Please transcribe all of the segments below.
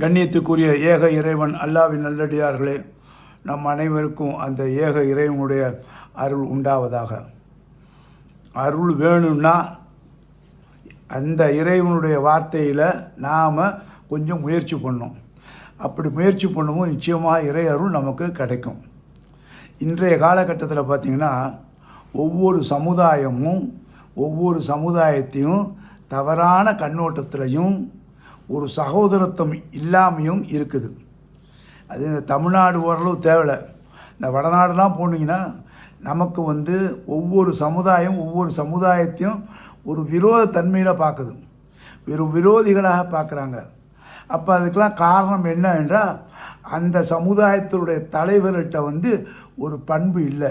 கண்ணியத்துக்குரிய ஏக இறைவன் அல்லாவின் நல்லடியார்களே நம் அனைவருக்கும் அந்த ஏக இறைவனுடைய அருள் உண்டாவதாக. அருள் வேணும்னா அந்த இறைவனுடைய வார்த்தையில் நாம் கொஞ்சம் முயற்சி பண்ணோம். அப்படி முயற்சி பண்ணும்போது நிச்சயமாக இறை அருள் நமக்கு கிடைக்கும். இன்றைய காலகட்டத்தில் பார்த்திங்கன்னா ஒவ்வொரு சமுதாயமும் ஒவ்வொரு சமுதாயத்தையும் தவறான கண்ணோட்டத்திலையும் ஒரு சகோதரத்துவம் இல்லாமையும் இருக்குது. அது இந்த தமிழ்நாடு ஓரளவு தேவையில்லை இந்த வடநாடுலாம் போனீங்கன்னா நமக்கு வந்து ஒவ்வொரு சமுதாயம் ஒவ்வொரு சமுதாயத்தையும் ஒரு விரோத தன்மையில் பார்க்குது வெறும் விரோதிகளாக பார்க்குறாங்க அப்போ அதுக்கெலாம் காரணம் என்ன என்றால் அந்த சமுதாயத்தினுடைய தலைவர்கிட்ட வந்து ஒரு பண்பு இல்லை.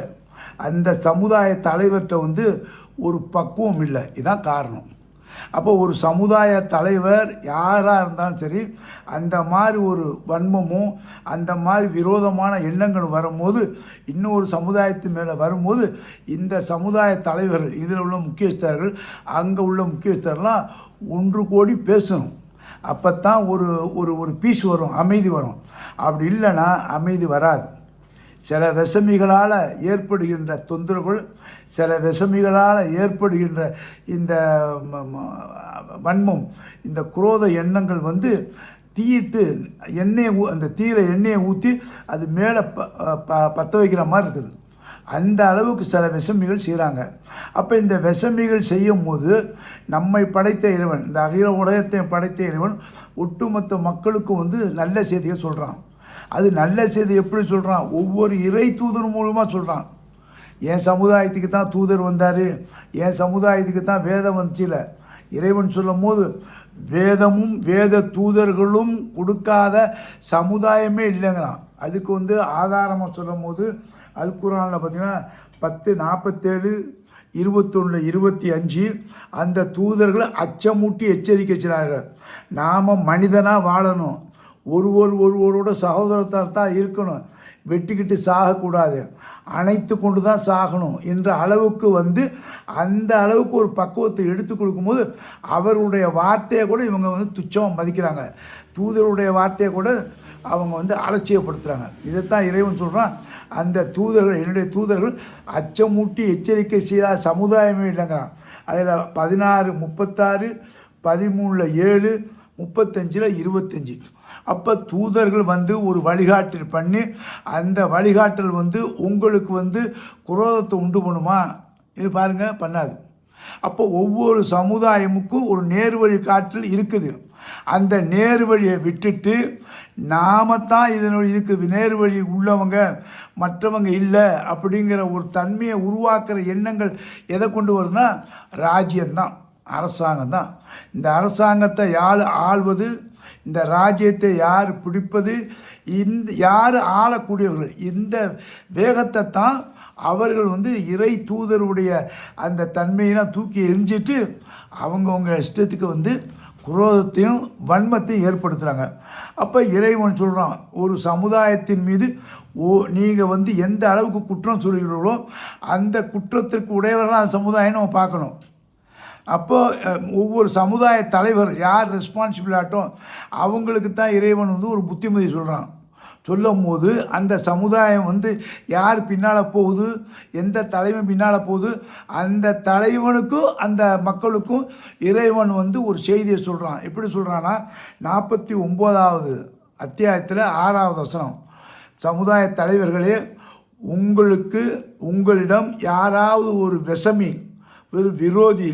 அந்த சமுதாய தலைவர்கிட்ட வந்து ஒரு பக்குவம் இல்லை. இதுதான் காரணம். அப்போ ஒரு சமுதாய தலைவர் யாராக இருந்தாலும் சரி அந்த மாதிரி ஒரு வன்மமும் அந்த மாதிரி விரோதமான எண்ணங்கள் வரும்போது இன்னொரு சமுதாயத்து மேலே வரும்போது இந்த சமுதாய தலைவர்கள் இதில் உள்ள முக்கியஸ்தர்கள் அங்கே உள்ள முக்கியஸ்தர்லாம் ஒன்று கோடி பேசணும். அப்போ தான் ஒரு ஒரு ஒரு பீஸ் வரும் அமைதி வரும். அப்படி இல்லைன்னா அமைதி வராது. சில விஷமிகளால் ஏற்படுகின்ற தொந்தரவுகள் சில விஷமிகளால் ஏற்படுகின்ற இந்த வன்மம் இந்த குரோத எண்ணங்கள் வந்து தீயிட்டு எண்ணெயை ஊ அந்த தீயில எண்ணெயை ஊற்றி அது மேலே ப ப- பற்ற வைக்கிற மாதிரி இருக்குது. அந்த அளவுக்கு சில விஷமிகள் செய்கிறாங்க அப்போ இந்த விஷமிகள் செய்யும் போது நம்மை படைத்த இறைவன் இந்த அகில உலகத்தை படைத்த இறைவன் ஒட்டுமொத்த மக்களுக்கும் வந்து நல்ல செய்தியை சொல்கிறான் அது நல்ல செய்தி எப்படி சொல்கிறான் ஒவ்வொரு இறை தூதர் மூலமாக சொல்கிறான் என் சமுதாயத்துக்கு தான் தூதர் வந்தார். என் சமுதாயத்துக்கு தான் வேதம் வந்துச்சுல இறைவன் சொல்லும் போது வேதமும் வேத தூதர்களும் கொடுக்காத சமுதாயமே இல்லைங்கிறான் அதுக்கு வந்து ஆதாரமாக சொல்லும் போது அல்குரானில் பார்த்தீங்கன்னா பத்து நாற்பத்தேழு இருபத்தொன்று இருபத்தி அஞ்சு அந்த தூதர்களை அச்சமூட்டி எச்சரிக்கை செய்கிறார்கள் நாம் மனிதனாக வாழணும். ஒருவர் ஒருவரோட சகோதரத்தால் தான் இருக்கணும். வெட்டிக்கிட்டு சாகக்கூடாது. அணைத்து கொண்டு தான் சாகணும் என்ற அளவுக்கு வந்து அந்த அளவுக்கு ஒரு பக்குவத்தை எடுத்து கொடுக்கும்போது அவருடைய வார்த்தையை கூட இவங்க வந்து துச்சமாக மதிக்கிறாங்க. தூதருடைய வார்த்தையை கூட அவங்க வந்து அலட்சியப்படுத்துகிறாங்க இதைத்தான் இறைவன் சொல்கிறான் அந்த தூதர்கள் என்னுடைய தூதர்கள் அச்சமூட்டி எச்சரிக்கை செய்யாத சமுதாயமே இல்லைங்கிறான். அதில் பதினாறு முப்பத்தாறு பதிமூணில் ஏழு முப்பத்தஞ்சில் இருபத்தஞ்சி. அப்போ தூதர்கள் வந்து ஒரு வழிகாட்டல் பண்ணி அந்த வழிகாட்டல் வந்து உங்களுக்கு வந்து குரோதத்தை உண்டு பண்ணுமா? இது பாருங்கள் பண்ணாது. அப்போ ஒவ்வொரு சமுதாயமுக்கும் ஒரு நேர்வழி காற்றல் இருக்குது. அந்த நேர்வழியை விட்டுட்டு நாம தான் இதனுடைய இதுக்கு நேர்வழி உள்ளவங்க மற்றவங்க இல்லை அப்படிங்கிற ஒரு தன்மையை உருவாக்குற எண்ணங்கள் எதை கொண்டு வரும்னா ராஜ்யம்தான் அரசாங்கம் தான் இந்த அரசாங்கத்தை யார் ஆள்வது? இந்த ராஜ்யத்தை யார் பிடிப்பது? இந்த யார் ஆளக்கூடியவர்கள்? இந்த வேகத்தை தான் அவர்கள் வந்து இறை தூதருடைய அந்த தன்மையெல்லாம் தூக்கி எரிஞ்சிட்டு அவங்கவுங்க இஷ்டத்துக்கு வந்து குரோதத்தையும் வன்மத்தையும் ஏற்படுத்துகிறாங்க அப்போ இறைவன் சொல்கிறான் ஒரு சமுதாயத்தின் மீது ஓ நீங்கள் வந்து எந்த அளவுக்கு குற்றம் சொல்கிறீர்களோ அந்த குற்றத்திற்கு உடையவர்களாக அந்த சமுதாயம் நம்ம பார்க்கணும். அப்போது ஒவ்வொரு சமுதாய தலைவர் யார் ரெஸ்பான்சிபிளாட்டும் அவங்களுக்கு தான் இறைவன் வந்து ஒரு புத்திமதி சொல்கிறான் சொல்லும் போது அந்த சமுதாயம் வந்து யார் பின்னால் போகுது எந்த தலைவன் பின்னால் போகுது அந்த தலைவனுக்கும் அந்த மக்களுக்கும் இறைவன் வந்து ஒரு செய்தியை சொல்கிறான் எப்படி சொல்கிறான்னா நாற்பத்தி ஒம்போதாவது அத்தியாயத்தில் ஆறாவது வசனம். சமுதாய தலைவர்களே உங்களுக்கு உங்களிடம் யாராவது ஒரு விஷமி ஒரு விரோதி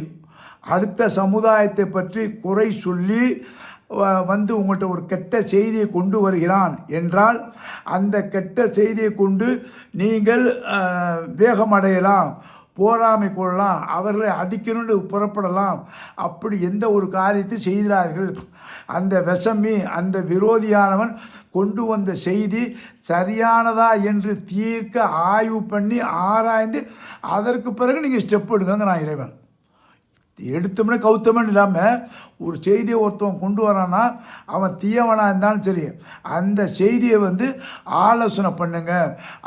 அடுத்த சமுதாயத்தை பற்றி குறை சொல்லி வ- வந்து உங்கள்கிட்ட ஒரு கெட்ட செய்தியை கொண்டு வருகிறான் என்றால் அந்த கெட்ட செய்தியை கொண்டு நீங்கள் வேகமடையலாம் போராமை கொள்ளலாம் அவர்களை அடிக்கணும்னு புறப்படலாம் அப்படி எந்த ஒரு காரியத்தை செய்கிறார்கள். அந்த விஷமி அந்த விரோதியானவன் கொண்டு வந்த செய்தி சரியானதா என்று தீர்க்க ஆய்வு பண்ணி ஆராய்ந்து அதற்கு பிறகு நீங்கள் ஸ்டெப் எடுக்கங்க நான் இறைவன். எடுத்தோம்னே கவுத்தமன் இல்லாமல் ஒரு செய்தியை ஒருத்தவன் கொண்டு வரான்னா அவன் தீயவனாக இருந்தாலும் சரி அந்த செய்தியை வந்து ஆலோசனை பண்ணுங்க.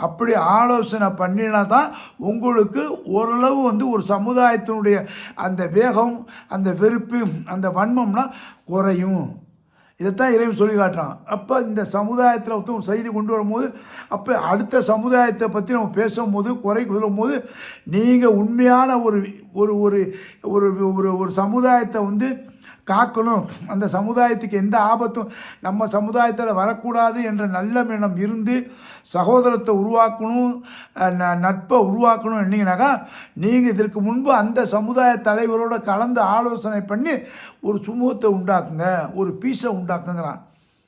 அப்படி ஆலோசனை பண்ணினா தான் உங்களுக்கு ஓரளவு வந்து ஒரு சமுதாயத்தினுடைய அந்த வேகம் அந்த வெறுப்பு அந்த வன்மம்லாம் குறையும். இதைத்தான் இறைவன் சொல்லி காட்டுறான். அப்போ இந்த சமுதாயத்தில் ஒருத்தவங்க செய்தி கொண்டு வரும்போது அப்போ அடுத்த சமுதாயத்தை பற்றி நம்ம பேசும்போது குறை சொல்லும்போது நீங்கள் உண்மையான ஒரு ஒரு ஒரு ஒரு ஒரு ஒரு சமுதாயத்தை வந்து காக்கணும். அந்த சமுதாயத்துக்கு எந்த ஆபத்தும் நம்ம சமுதாயத்தில் வரக்கூடாது என்ற நல்ல எண்ணம் இருந்து சகோதரத்தை உருவாக்கணும் ந- நட்பை உருவாக்கணும் என்னீங்கனாக்கா நீங்கள் இதற்கு முன்பு அந்த சமுதாய தலைவரோட கலந்து ஆலோசனை பண்ணி ஒரு சுமூகத்தை உண்டாக்குங்க ஒரு பீஸை உண்டாக்குங்கிறான்.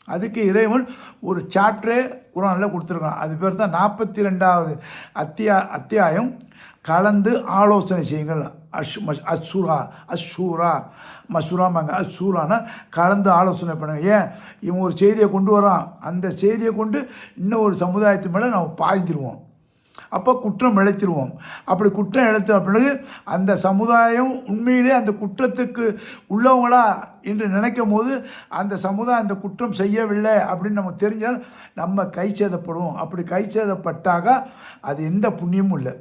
அதுக்கு இறைவன் ஒரு சாப்டரே குரானில் கொடுத்துருக்கான். அது பேர் தான் நாற்பத்தி ரெண்டாவது அத்தியா அத்தியாயம். கலந்து ஆலோசனை செய்யுங்கள். அஷ் அசுரா அஸ்ஸூரா அஸ்ஸூரா அது அஸ்ஸூரானா கலந்து ஆலோசனை பண்ணுங்க. ஏன்? இவன் ஒரு செய்தியை கொண்டு வரான். அந்த செய்தியை கொண்டு இன்னும் ஒரு சமுதாயத்து மேலே நம்ம பாய்ந்துருவோம். அப்போ குற்றம் இழைத்திருவோம். அப்படி குற்றம் இழைத்த பிறகு அந்த சமுதாயம் உண்மையிலே அந்த குற்றத்துக்கு உள்ளவங்களா என்று நினைக்கும் போது அந்த சமுதாயம் அந்த குற்றம் செய்யவில்லை அப்படின்னு நமக்கு தெரிஞ்சால் நம்ம கை சேதப்படுவோம் அப்படி கை சேதப்பட்டாக அது எந்த புண்ணியமும் இல்லை.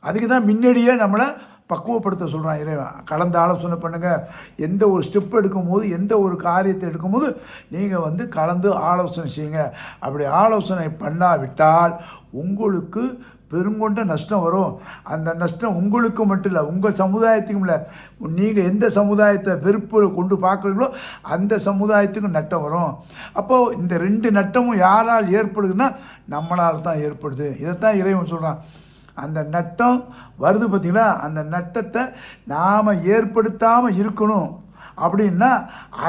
அதுக்கு தான் முன்னாடியே நம்மளை பக்குவப்படுத்த சொல்கிறான் இறைவன். கலந்து ஆலோசனை பண்ணுங்கள் எந்த ஒரு ஸ்டெப் எடுக்கும்போது எந்த ஒரு காரியத்தை எடுக்கும்போது நீங்கள் வந்து கலந்து ஆலோசனை செய்யுங்க. அப்படி ஆலோசனை பண்ணாவிட்டால் உங்களுக்கு பெருங்கொண்ட நஷ்டம் வரும். அந்த நஷ்டம் உங்களுக்கு மட்டும் இல்லை உங்கள் சமுதாயத்துக்கும் இல்லை. நீங்கள் எந்த சமுதாயத்தை வெறுப்பு கொண்டு பார்க்குறீங்களோ அந்த சமுதாயத்துக்கும் நட்டம் வரும். அப்போது இந்த ரெண்டு நட்டமும் யாரால் ஏற்படுதுன்னா நம்மளால் தான் ஏற்படுது. இதைத்தான் இறைவன் சொல்கிறான் அந்த நட்டம் வருது பார்த்திங்கன்னா அந்த நட்டத்தை நாம் ஏற்படுத்தாமல் இருக்கணும். அப்படின்னா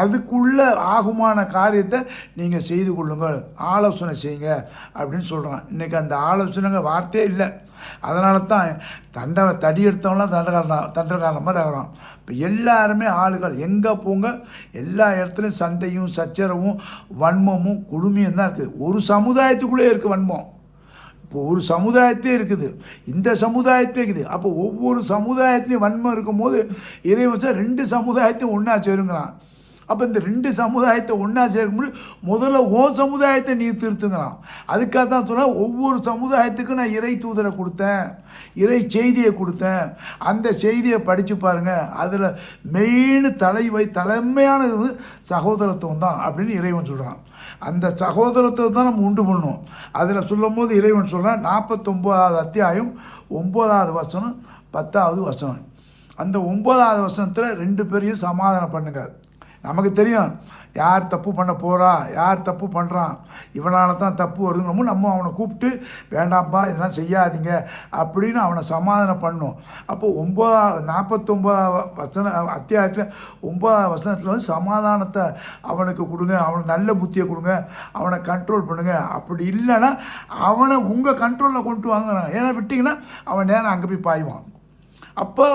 அதுக்குள்ளே ஆகுமான காரியத்தை நீங்கள் செய்து கொள்ளுங்கள். ஆலோசனை செய்யுங்க அப்படின்னு சொல்கிறான் இன்றைக்கி அந்த ஆலோசனைங்க வார்த்தையே இல்லை. அதனால தான் தண்டை தடி எடுத்தவங்களாம் தண்டகாரன் தண்டகாரன் மாதிரி ஆகிறான். இப்போ எல்லாருமே ஆளுகள். எங்கே போங்க? எல்லா இடத்துலையும் சண்டையும் சச்சரவும் வன்மமும் குடுமையும் தான் இருக்குது ஒரு சமுதாயத்துக்குள்ளே இருக்குது வன்மம். இப்போ ஒரு சமுதாயத்தே இருக்குது. இந்த சமுதாயத்தே இருக்குது. அப்போ ஒவ்வொரு சமுதாயத்துலேயும் வன்மம் இருக்கும்போது இறைவன் சார் ரெண்டு சமுதாயத்தையும் ஒன்றா சேருங்கிறான். அப்போ இந்த ரெண்டு சமுதாயத்தை ஒன்றா சேர்க்கும்போது முதல்ல ஓ சமுதாயத்தை நீ திருத்துங்களாம் அதுக்காக தான் சொன்னால் ஒவ்வொரு சமுதாயத்துக்கும் நான் இறை தூதரை கொடுத்தேன். இறை செய்தியை கொடுத்தேன். அந்த செய்தியை படித்து பாருங்கள் அதில் மெயின் தலைவை தலைமையானது சகோதரத்துவம் தான் அப்படின்னு இறைவன் சொல்கிறான் அந்த சகோதரத்தை தான் நம்ம உண்டு பண்ணணும் அதில் சொல்லும்போது இறைவன் சொல்கிறான் நாற்பத்தொம்போதாவது அத்தியாயம் ஒம்போதாவது வசனம் பத்தாவது வசனம். அந்த ஒம்போதாவது வசனத்தில் ரெண்டு பேரையும் சமாதானம் பண்ணுங்க. நமக்கு தெரியும் யார் தப்பு பண்ண போகிறா யார் தப்பு பண்ணுறான் இவனால தான் தப்பு வருதுங்கிறமோ நம்ம அவனை கூப்பிட்டு வேண்டாம்ப்பா இதெல்லாம் செய்யாதீங்க அப்படின்னு அவனை சமாதானம் பண்ணும். அப்போ ஒம்பதா நாற்பத்தொம்பது வசன அத்தியாயத்தில் ஒம்பதாவது வசனத்தில் வந்து சமாதானத்தை அவனுக்கு கொடுங்க அவனுக்கு நல்ல புத்தியை கொடுங்க அவனை கண்ட்ரோல் பண்ணுங்க. அப்படி இல்லைன்னா அவனை உங்கள் கண்ட்ரோலில் கொண்டு வாங்குறான். ஏன்னா விட்டிங்கன்னா அவன் நேரம் அங்கே போய் பாய்வான். அப்போ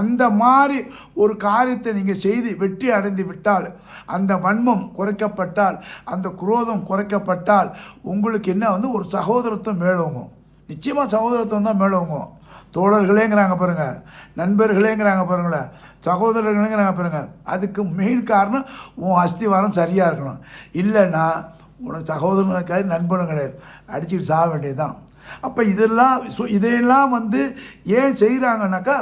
அந்த மாதிரி ஒரு காரியத்தை நீங்கள் செய்து வெற்றி அடைந்து விட்டால் அந்த வன்மம் குறைக்கப்பட்டால் அந்த குரோதம் குறைக்கப்பட்டால் உங்களுக்கு என்ன வந்து? ஒரு சகோதரத்துவம் மேலோங்கும். நிச்சயமாக சகோதரத்துவம் தான் மேலோங்கும். தோழர்களேங்கிறாங்க பாருங்கள் நண்பர்களேங்கிறாங்க பாருங்களேன் சகோதரர்களேங்கிறாங்க பாருங்கள் அதுக்கு மெயின் காரணம் உன் அஸ்திவாரம் சரியாக இருக்கணும். இல்லைன்னா உனக்கு சகோதரனும் இருக்காது நண்பனும் கிடையாது. அடிச்சுட்டு சாக வேண்டியது தான் அப்போ இதெல்லாம் ஸோ இதையெல்லாம் வந்து ஏன் செய்கிறாங்கனாக்கா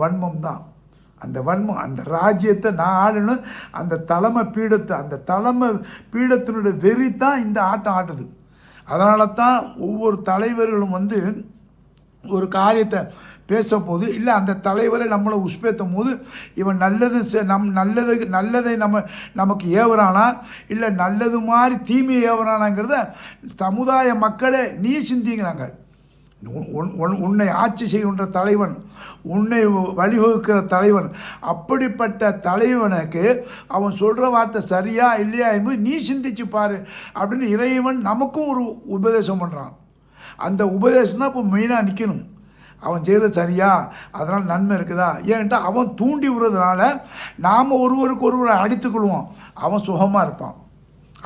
வன்மம் தான். அந்த வன்மம் அந்த ராஜ்யத்தை நான் ஆடணும் அந்த தலைமை பீடத்தை அந்த தலைமை பீடத்தினுடைய வெறி தான் இந்த ஆட்டம் ஆட்டுது. அதனால தான் ஒவ்வொரு தலைவர்களும் வந்து ஒரு காரியத்தை பேசும்போது இல்லை அந்த தலைவரை நம்மளை உஷ்பேத்தும் போது இவன் நல்லது செ- நம் நல்லது நல்லதை நம்ம நமக்கு ஏவுறானா? இல்லை நல்லது மாதிரி தீமையை ஏவுறானாங்கிறத சமுதாய மக்களே நீ சிந்திங்கிறாங்க உன்னை ஆட்சி செய்கின்ற தலைவன் உன்னை வழிவகுக்கிற தலைவன் அப்படிப்பட்ட தலைவனுக்கு அவன் சொல்கிற வார்த்தை சரியா இல்லையா என்பது நீ சிந்திச்சு பாரு அப்படின்னு இறைவன் நமக்கும் ஒரு உபதேசம் பண்ணுறான் அந்த உபதேசம் தான் இப்போ மெயினாக நிற்கணும் அவன் செய்கிறது சரியா? அதனால் நன்மை இருக்குதா? ஏன்ட்டா அவன் தூண்டி விடுறதுனால நாம் ஒருவருக்கு ஒருவரை அடித்துக்கொள்வோம். அவன் சுகமாக இருப்பான்.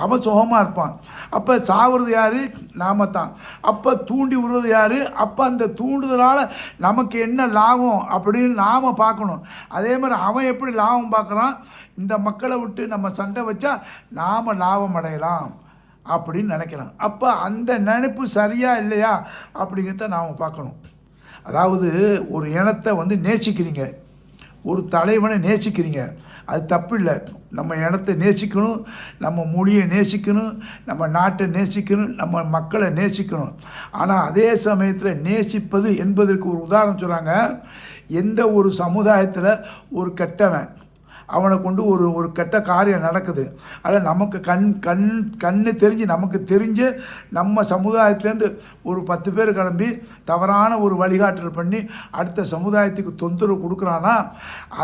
அவன் சுகமாக இருப்பான். அப்போ சாவுறது யார்? நாம தான். அப்போ தூண்டி விடுறது யார்? அப்போ அந்த தூண்டுதலால் நமக்கு என்ன லாபம் அப்படின்னு நாம் பார்க்கணும். அதே மாதிரி அவன் எப்படி லாபம் பார்க்குறான்? இந்த மக்களை விட்டு நம்ம சண்டை வச்சா நாம் லாபம் அடையலாம் அப்படின்னு நினைக்கிறான் அப்போ அந்த நினைப்பு சரியா இல்லையா அப்படிங்கிறத நாம் பார்க்கணும். அதாவது ஒரு இனத்தை வந்து நேசிக்கிறீங்க. ஒரு தலைவனை நேசிக்கிறீங்க. அது தப்பு இல்லை நம்ம இனத்தை நேசிக்கணும் நம்ம மொழியை நேசிக்கணும் நம்ம நாட்டை நேசிக்கணும் நம்ம மக்களை நேசிக்கணும். ஆனால் அதே சமயத்தில் நேசிப்பது என்பதற்கு ஒரு உதாரணம் சொல்கிறாங்க எந்த ஒரு சமுதாயத்தில் ஒரு கெட்டவன் அவனை கொண்டு ஒரு ஒரு கெட்ட காரியம் நடக்குது. அதில் நமக்கு கண் கண் கண்ணு தெரிஞ்சு நமக்கு தெரிஞ்சு நம்ம சமுதாயத்துலேருந்து ஒரு பத்து பேர் கிளம்பி தவறான ஒரு வழிகாட்டல் பண்ணி அடுத்த சமுதாயத்துக்கு தொந்தரவு கொடுக்குறான்னா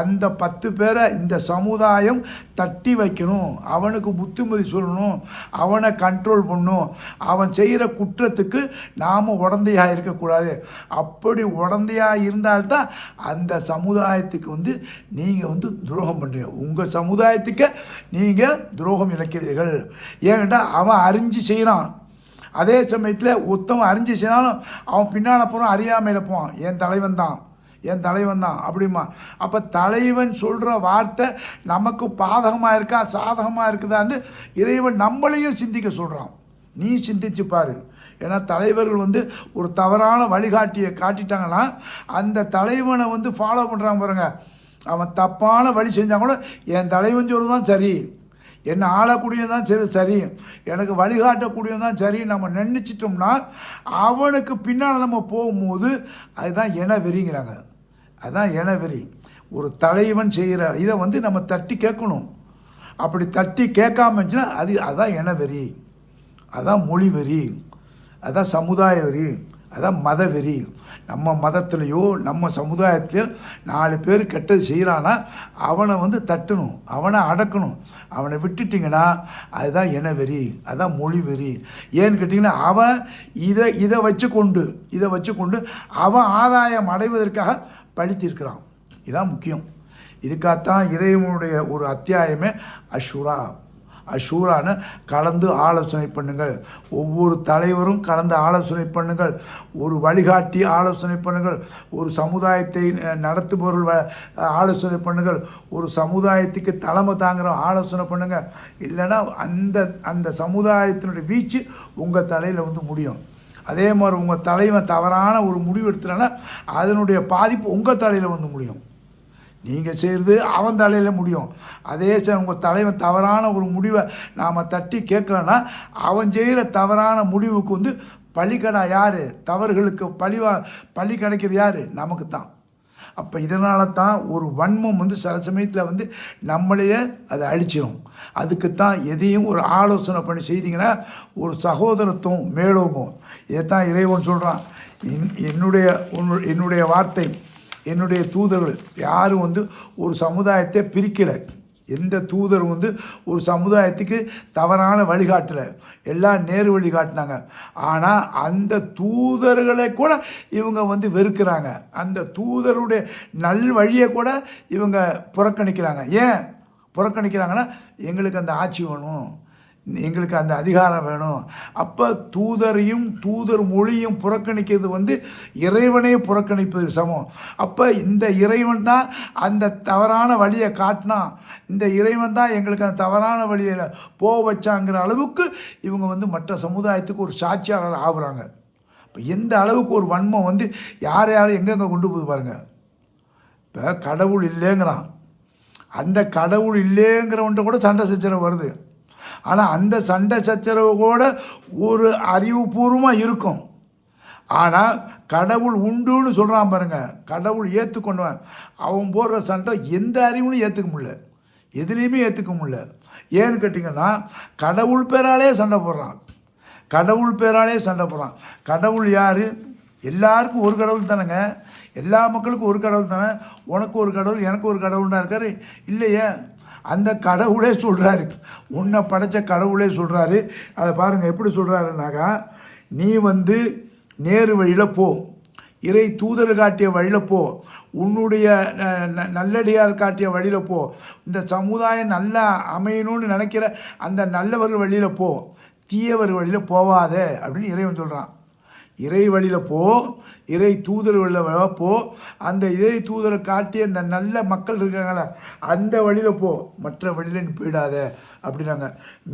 அந்த பத்து பேரை இந்த சமுதாயம் தட்டி வைக்கணும். அவனுக்கு புத்திமதி சொல்லணும். அவனை கண்ட்ரோல் பண்ணணும். அவன் செய்கிற குற்றத்துக்கு நாம் உடந்தையாக இருக்கக்கூடாது. அப்படி உடந்தையாக இருந்தால்தான் அந்த சமுதாயத்துக்கு வந்து நீங்கள் வந்து துரோகம் பண்ணுறீங்க உங்கள் சமுதாயத்துக்கு நீங்கள் துரோகம் இழக்கிறீர்கள். ஏன்டா அவன் அறிஞ்சு செய்கிறான் அதே சமயத்தில் ஒருத்தவன் அறிஞ்சு அவன் பின்னால் போகிறான் அறியாமையில் போவான். என் தலைவன் தான் என் தலைவன் தான் அப்படிமா. அப்போ தலைவன் சொல்கிற வார்த்தை நமக்கு பாதகமாக இருக்கா சாதகமாக இருக்குதான்னு இறைவன் நம்மளையும் சிந்திக்க சொல்கிறான் நீ சிந்திச்சு பாரு. ஏன்னா தலைவர்கள் வந்து ஒரு தவறான வழிகாட்டியை காட்டிட்டாங்கன்னா அந்த தலைவனை வந்து ஃபாலோ பண்ணுறாங்க பாருங்க. அவன் தப்பான வழி செஞ்சால் கூட என் தலைவன் சொல்கிறது தான் சரி. என்னை ஆளக்கூடியதான் சரி சரி. எனக்கு வழிகாட்டக்கூடியது தான் சரி. நம்ம நினச்சிட்டோம்னா அவனுக்கு பின்னால் நம்ம போகும்போது அதுதான் என வெறிங்கிறாங்க. அதுதான் என வெறி. ஒரு தலைவன் செய்கிற இதை வந்து நம்ம தட்டி கேட்கணும். அப்படி தட்டி கேட்காம இருந்துச்சுன்னா அது அதான் என வெறி. அதான் மொழி வெறி. அதான் சமுதாய வெறி. அதான் மத வெறி. நம்ம மதத்துலேயோ நம்ம சமுதாயத்திலையோ நாலு பேர் கெட்டது செய்கிறான்னா அவனை வந்து தட்டணும் அவனை அடக்கணும். அவனை விட்டுட்டிங்கன்னா அதுதான் இனவெறி வெறி அதான் மொழி வெறி. ஏன்னு கேட்டிங்கன்னா அவன் இதை இதை வச்சு கொண்டு இதை வச்சு கொண்டு அவன் ஆதாயம் அடைவதற்காக பழித்திருக்கிறான் இதுதான் முக்கியம். இதுக்காகத்தான் இறைவனுடைய ஒரு அத்தியாயமே அஷுரா. அஷூரான கலந்து ஆலோசனை பண்ணுங்கள். ஒவ்வொரு தலைவரும் கலந்து ஆலோசனை பண்ணுங்கள். ஒரு வழிகாட்டி ஆலோசனை பண்ணுங்கள். ஒரு சமுதாயத்தை நடத்துபவர்கள் வ- ஆலோசனை பண்ணுங்கள். ஒரு சமுதாயத்துக்கு தலைமை தாங்குகிற ஆலோசனை பண்ணுங்கள் இல்லைன்னா அந்த அந்த சமுதாயத்தினுடைய வீச்சு உங்கள் தலையில் வந்து முடியும். அதே மாதிரி உங்கள் தலைவன் தவறான ஒரு முடிவு எடுத்துனா அதனுடைய பாதிப்பு உங்கள் தலையில் வந்து முடியும். நீங்கள் செய்கிறது அவன் தலையில் முடியும். அதே சமயம் உங்கள் தலைவன் தவறான ஒரு முடிவை நாம் தட்டி கேட்கலன்னா அவன் செய்கிற தவறான முடிவுக்கு வந்து பழிக்கடா யார்? தவறுகளுக்கு பழிவா பழி கிடைக்கிறது யார்? நமக்கு தான் அப்போ இதனால தான் ஒரு வன்மம் வந்து சில சமயத்தில் வந்து நம்மளையே அதை அழிச்சிடும் அதுக்கு தான் எதையும் ஒரு ஆலோசனை பண்ணி செய்தீங்கன்னா ஒரு சகோதரத்துவம் மேலோங்கும். இதைத்தான் இறைவன் சொல்கிறான் என் என்னுடைய என்னுடைய வார்த்தை என்னுடைய தூதர்கள் யாரும் வந்து ஒரு சமுதாயத்தை பிரிக்கலை. எந்த தூதர் வந்து ஒரு சமுதாயத்துக்கு தவறான வழிகாட்டலை. எல்லாம் நேர் வழி காட்டினாங்க. ஆனால் அந்த தூதர்களை கூட இவங்க வந்து வெறுக்கிறாங்க. அந்த தூதருடைய நல் வழியை கூட இவங்க புறக்கணிக்கிறாங்க. ஏன்? புறக்கணிக்கிறாங்கன்னா எங்களுக்கு அந்த ஆட்சி வேணும். எங்களுக்கு அந்த அதிகாரம் வேணும். அப்போ தூதரையும் தூதர் மொழியும் புறக்கணிக்கிறது வந்து இறைவனே புறக்கணிப்பது சமம். அப்போ இந்த இறைவன் தான் அந்த தவறான வழியை காட்டினான் இந்த இறைவன் தான் எங்களுக்கு அந்த தவறான வழியில் போக வச்சாங்கிற அளவுக்கு இவங்க வந்து மற்ற சமுதாயத்துக்கு ஒரு சாட்சியாளர் ஆகுறாங்க. இப்போ எந்த அளவுக்கு ஒரு வன்மம் வந்து யார் யார் எங்கெங்கே கொண்டு போகுது பாருங்கள் இப்போ கடவுள் இல்லைங்கிறான். அந்த கடவுள் இல்லைங்கிறவன்ட்ட கூட சண்டை சச்சரவு வருது. ஆனால் அந்த சண்டை சச்சரவு கூட ஒரு அறிவுபூர்வமாக இருக்கும். ஆனால் கடவுள் உண்டுன்னு சொல்கிறான் பாருங்க. கடவுள் ஏற்றுக்கொண்டவன் அவன் போடுற சண்டை எந்த அறிவுலையும் ஏற்றுக்க முடியல. எதுலேயுமே ஏற்றுக்க முடியல. ஏன்னு கேட்டிங்கன்னா கடவுள் பேராலே சண்டை போடுறான். கடவுள் பேராலே சண்டை போடுறான். கடவுள் யார்? எல்லாருக்கும் ஒரு கடவுள் தானேங்க. எல்லா மக்களுக்கும் ஒரு கடவுள் தானே. உனக்கு ஒரு கடவுள் எனக்கு ஒரு கடவுள்னா இருக்காரு. இல்லையே. அந்த கடவுளே சொல்கிறாரு உன்னை படைச்ச கடவுளே சொல்கிறாரு அதை பாருங்கள் எப்படி சொல்கிறாருனாக்கா நீ வந்து நேரு வழியில் போ. இறை தூதர் காட்டிய வழியில் போ. உன்னுடைய ந- ந- நல்லடியார் காட்டிய வழியில் போ. இந்த சமுதாயம் நல்லா அமையணும்னு நினைக்கிற அந்த நல்லவர்கள் வழியில் போ. தீயவர் வழியில் போவாத அப்படின்னு இறைவன் சொல்கிறான் இறை வழியில் போ இறை தூதர் வழியில் போ. அந்த இறை தூதரை காட்டி அந்த நல்ல மக்கள் இருக்காங்களே அந்த வழியில் போ. மற்ற வழியில் நீ போயிடாத அப்படின்னாங்க.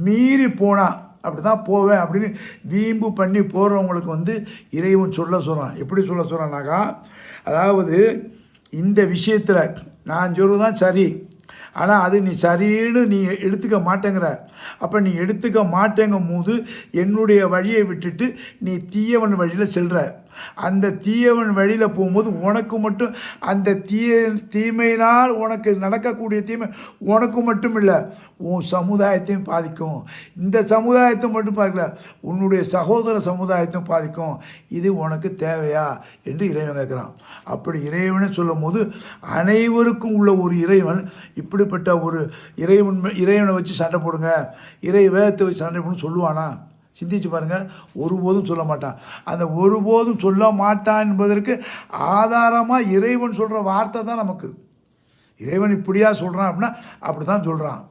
மீறி போனால் அப்படி தான் போவேன் அப்படின்னு வீம்பு பண்ணி போகிறவங்களுக்கு வந்து இறைவன் சொல்ல சொல்கிறான் எப்படி சொல்ல சொல்கிறான்னாக்கா அதாவது இந்த விஷயத்தில் நான் சொல்வது தான் சரி ஆனால் அது நீ சரின்னு நீ எடுத்துக்க மாட்டேங்கிற. அப்போ நீ எடுத்துக்க மாட்டேங்கும் போது என்னுடைய வழியை விட்டுட்டு நீ தீயவன் வழியில் செல்கிற அந்த தீயவன் வழியில் போகும்போது உனக்கு மட்டும் அந்த தீய தீமையினால் உனக்கு நடக்கக்கூடிய தீமை உனக்கு மட்டும் இல்லை உன் சமுதாயத்தையும் பாதிக்கும். இந்த சமுதாயத்தை மட்டும் பார்க்கல உன்னுடைய சகோதர சமுதாயத்தையும் பாதிக்கும். இது உனக்கு தேவையா என்று இறைவன் கேட்குறான். அப்படி இறைவனை சொல்லும் போது அனைவருக்கும் உள்ள ஒரு இறைவன் இப்படிப்பட்ட ஒரு இறைவன் இறைவனை வச்சு சண்டை போடுங்க. இறை வேதத்தை வச்சு சண்டை சொல்லுவானா? சிந்திச்சு பாருங்கள் ஒருபோதும் சொல்ல மாட்டான். அந்த ஒருபோதும் சொல்ல மாட்டான் என்பதற்கு ஆதாரமாக இறைவன் சொல்கிற வார்த்தை தான் நமக்கு. இறைவன் இப்படியா சொல்கிறான் அப்படின்னா அப்படி தான் சொல்கிறான்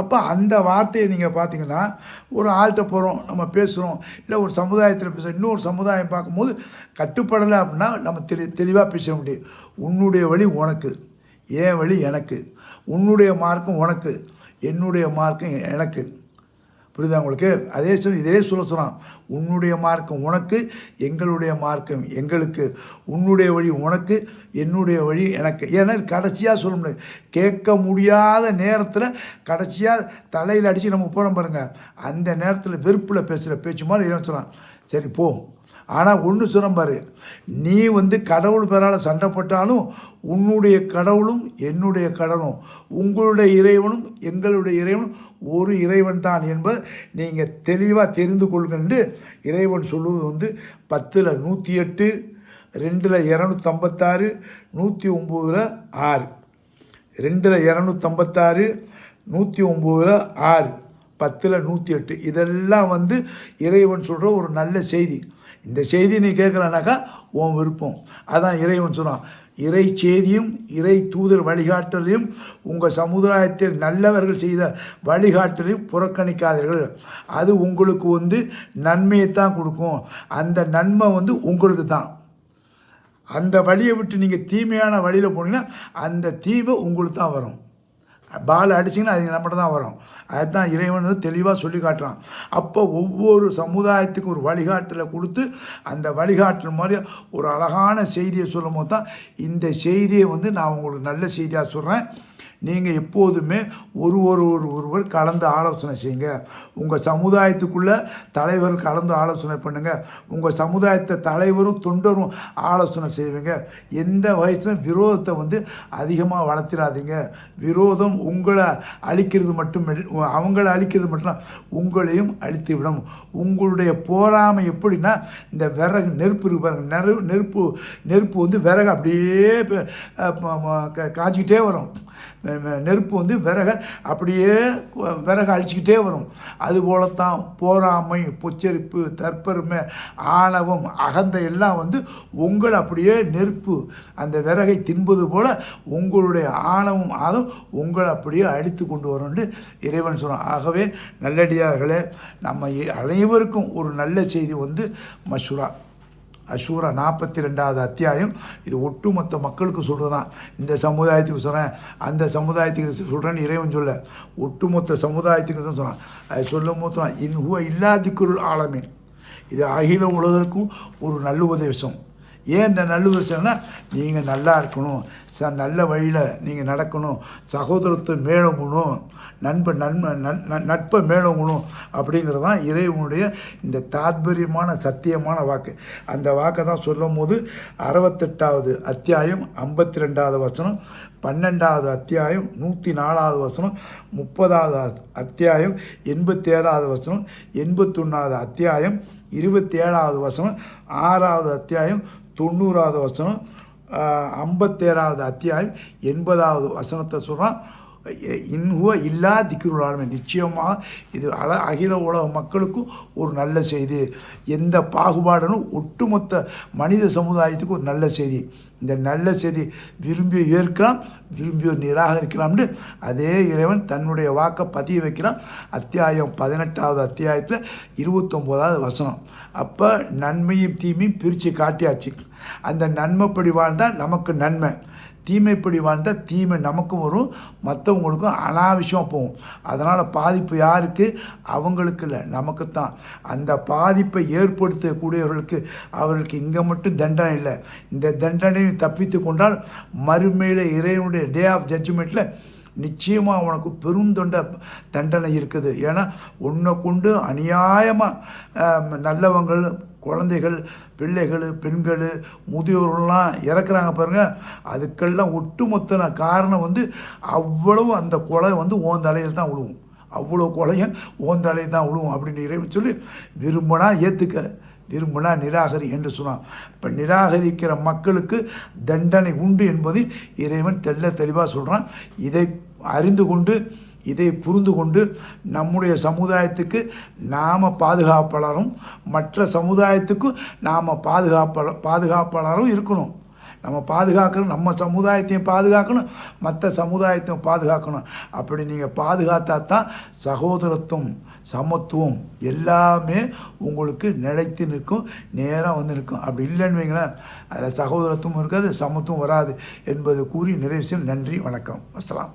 அப்போ அந்த வார்த்தையை நீங்கள் பார்த்தீங்கன்னா ஒரு ஆள்கிட்ட போகிறோம் நம்ம பேசுகிறோம் இல்லை ஒரு சமுதாயத்தில் பேசுகிறோம் இன்னொரு சமுதாயம் பார்க்கும்போது கட்டுப்படலை அப்படின்னா நம்ம தெளி தெளிவாக பேச முடியும். உன்னுடைய வழி உனக்கு என் வழி எனக்கு உன்னுடைய மார்க்கும் உனக்கு. என்னுடைய மார்க்கம் எனக்கு. புரியுதா உங்களுக்கு? அதே சொல்லி இதே சொல்ல சொல்கிறான் உன்னுடைய மார்க்கம் உனக்கு எங்களுடைய மார்க்கம் எங்களுக்கு. உன்னுடைய வழி உனக்கு என்னுடைய வழி எனக்கு. ஏன்னா கடைசியாக சொல்ல முடியாது. கேட்க முடியாத நேரத்தில் கடைசியாக தலையில் அடித்து நம்ம போகிறோம் பாருங்கள் அந்த நேரத்தில் வெறுப்பில் பேசுகிற பேச்சு மாதிரி இறைவன் சொல்கிறான் சரி போ. ஆனால் ஒன்று சொல்கிறேன் பாரு. நீ வந்து கடவுள் பேரால் சண்டை போட்டாலும் உன்னுடைய கடவுளும் என்னுடைய கடவுளும். உங்களுடைய இறைவனும் எங்களுடைய இறைவனும் ஒரு இறைவன் தான் என்பதை நீங்கள் தெளிவாக தெரிந்து கொள்கின்ற இறைவன் சொல்லுவது வந்து பத்தில் நூற்றி எட்டு ரெண்டில் இரநூத்தம்பத்தாறு நூற்றி ஒம்போதில் ஆறு. ரெண்டில் இரநூத்தம்பத்தாறு நூற்றி ஒம்போதில் ஆறு. பத்தில் நூற்றி எட்டு. இதெல்லாம் வந்து இறைவன் சொல்கிற ஒரு நல்ல செய்தி. இந்த செய்தி நீ கேட்கலனாக்கா உன் விருப்பம். அதான் இறைவன் சொல்கிறான் இறை செய்தியும் இறை தூதர் வழிகாட்டலையும் உங்கள் சமுதாயத்தில் நல்லவர்கள் செய்த வழிகாட்டலையும் புறக்கணிக்காதீர்கள். அது உங்களுக்கு வந்து நன்மையை தான் கொடுக்கும். அந்த நன்மை வந்து உங்களுக்கு தான். அந்த வழியை விட்டு நீங்கள் தீமையான வழியில் போனீங்கன்னா அந்த தீமை உங்களுக்கு தான் வரும். பால் அடிச்சிங்கன்னா அது நம்மகிட்ட தான் வரும். அதுதான் இறைவன் வந்து தெளிவாக சொல்லி காட்டுறான். அப்போ ஒவ்வொரு சமுதாயத்துக்கும் ஒரு வழிகாட்டலை கொடுத்து அந்த வழிகாட்டல் மாதிரி ஒரு அழகான செய்தியை சொல்லும் போது தான் இந்த செய்தியை வந்து நான் உங்களுக்கு நல்ல செய்தியாக சொல்கிறேன் நீங்கள் எப்போதுமே ஒரு ஒரு ஒரு ஒருவர் கலந்து ஆலோசனை செய்யுங்க. உங்கள் சமுதாயத்துக்குள்ளே தலைவர் கலந்து ஆலோசனை பண்ணுங்கள் உங்கள் சமுதாயத்தை தலைவரும் தொண்டரும் ஆலோசனை செய்வீங்க. எந்த வயசுலையும் விரோதத்தை வந்து அதிகமாக வளர்த்திடாதீங்க விரோதம் உங்களை அழிக்கிறது மட்டும் அவங்கள அழிக்கிறது மட்டும் உங்களையும் அழித்து விடும். உங்களுடைய போராமை எப்படின்னா இந்த விறகு நெருப்பு இருக்கு பாருங்க நெரு நெருப்பு நெருப்பு வந்து விறகு அப்படியே காய்ச்சிக்கிட்டே வரும். நெருப்பு வந்து விறகை அப்படியே விறகு அழிச்சிக்கிட்டே வரும். அதுபோலத்தான் போராமை பொச்சரிப்பு தற்பெருமை ஆணவம் அகந்தை எல்லாம் வந்து உங்களை அப்படியே நெருப்பு. அந்த விறகை தின்பது போல் உங்களுடைய ஆணவம் அதுவும் உங்களை அப்படியே அடித்து கொண்டு வரும்னு இறைவன் சொல்கிறான் ஆகவே நல்லடியார்களே நம்ம அனைவருக்கும் ஒரு நல்ல செய்தி வந்து மஷூரா அஷூரா நாற்பத்தி ரெண்டாவது அத்தியாயம். இது ஒட்டுமொத்த மக்களுக்கு சொல்கிறதான் இந்த சமுதாயத்துக்கு சொல்கிறேன் அந்த சமுதாயத்துக்கு சொல்கிறேன்னு இறைவன் சொல்ல. ஒட்டுமொத்த சமுதாயத்துக்கு தான் சொல்கிறான் அது சொல்லும் போது தான் இன் இல்லாதிக்குருள் இல்லாதிக்குள் ஆலமீன். இது அகில உலகிற்கும் ஒரு நல்ல உதவிசம் ஏன் இந்த நல்ல உதவிசம்னா நீங்கள் நல்லா இருக்கணும். ச நல்ல வழியில் நீங்கள் நடக்கணும். சகோதரத்தை மேலோங்கணும் நண்பன் நன்மை நன் நட்பை மேலோங்கணும் அப்படிங்கிறது தான் இறைவனுடைய இந்த தாத்பரியமான சத்தியமான வாக்கு. அந்த வாக்கை தான் சொல்லும் போது அறுபத்தெட்டாவது அத்தியாயம் ஐம்பத்தி ரெண்டாவது வசனம் பன்னெண்டாவது அத்தியாயம் நூற்றி நாலாவது வசனம் முப்பதாவது அத்தியாயம் எண்பத்தி ஏழாவது வசனம் எண்பத்தொன்னாவது அத்தியாயம் இருபத்தி ஏழாவது வசனம் ஆறாவது அத்தியாயம் தொண்ணூறாவது வசனம் ஐம்பத்தேழாவது அத்தியாயம் எண்பதாவது வசனத்தை சொல்கிறான் இன்ஹுவ இல்லா திக்ருளாலுமே நிச்சயமாக இது அல அகில உலக மக்களுக்கும் ஒரு நல்ல செய்தி. எந்த பாகுபாடனும் ஒட்டுமொத்த மனித சமுதாயத்துக்கு ஒரு நல்ல செய்தி. இந்த நல்ல செய்தி விரும்பியோ ஏற்கலாம் விரும்பியோ நிராகரிக்கலாம்னு அதே இறைவன் தன்னுடைய வாக்கை பதிய வைக்கிறான். அத்தியாயம் பதினெட்டாவது அத்தியாயத்தில் இருபத்தொம்போதாவது வசனம். அப்போ நன்மையும் தீமையும் பிரித்து காட்டியாச்சு. அந்த நன்மைப்படி வாழ்ந்தால் நமக்கு நன்மை. தீமைப்படி வாழ்ந்தால் தீமை நமக்கும் வரும் மற்றவங்களுக்கும் அனாவசியமாக போகும். அதனால் பாதிப்பு யாருக்கு? அவங்களுக்கு இல்லை நமக்கு தான். அந்த பாதிப்பை ஏற்படுத்தக்கூடியவர்களுக்கு அவர்களுக்கு இங்கே மட்டும் தண்டனை இல்லை. இந்த தண்டனையை தப்பித்து கொண்டால் மறுமையில் இறைவனுடைய டே ஆஃப் ஜட்ஜ்மெண்ட்டில் நிச்சயமாக அவனுக்கு பெருந்தொண்ட தண்டனை இருக்குது. ஏன்னா உன்னை கொண்டு அநியாயமாக நல்லவங்கள் குழந்தைகள் பிள்ளைகள் பெண்கள் முதியோர்கள்லாம் இறக்குறாங்க பாருங்கள் அதுக்கெல்லாம் ஒட்டுமொத்த காரணம் வந்து அவ்வளவு அந்த கொலை வந்து ஓன் தலையில் தான் விழுவும் அவ்வளோ கொலையும் ஓன் தலையில் தான் விழுவும் அப்படின்னு இறைவன் சொல்லி விரும்பினா ஏற்றுக்க விரும்பினா நிராகரி என்று சொன்னான். இப்போ நிராகரிக்கிற மக்களுக்கு தண்டனை உண்டு என்பது இறைவன் தெள்ள தெளிவாக சொல்கிறான் இதை அறிந்து கொண்டு இதை புரிந்து கொண்டு நம்முடைய சமுதாயத்துக்கு நாம் பாதுகாப்பாளரும் மற்ற சமுதாயத்துக்கும் நாம் பாதுகாப்பாளர் பாதுகாப்பாளரும் இருக்கணும். நம்ம பாதுகாக்கணும் நம்ம சமுதாயத்தையும் பாதுகாக்கணும் மற்ற சமுதாயத்தையும் பாதுகாக்கணும். அப்படி நீங்கள் பாதுகாத்தா தான் சகோதரத்துவம் சமத்துவம் எல்லாமே உங்களுக்கு நிலைத்து நிற்கும் நேராக வந்து நிற்கும். அப்படி இல்லைன்னு வைங்களேன் அதில் சகோதரத்துவம் இருக்காது சமத்துவம் வராது என்பது கூறி நிறைவு நன்றி வணக்கம். அஸ்ஸலாம்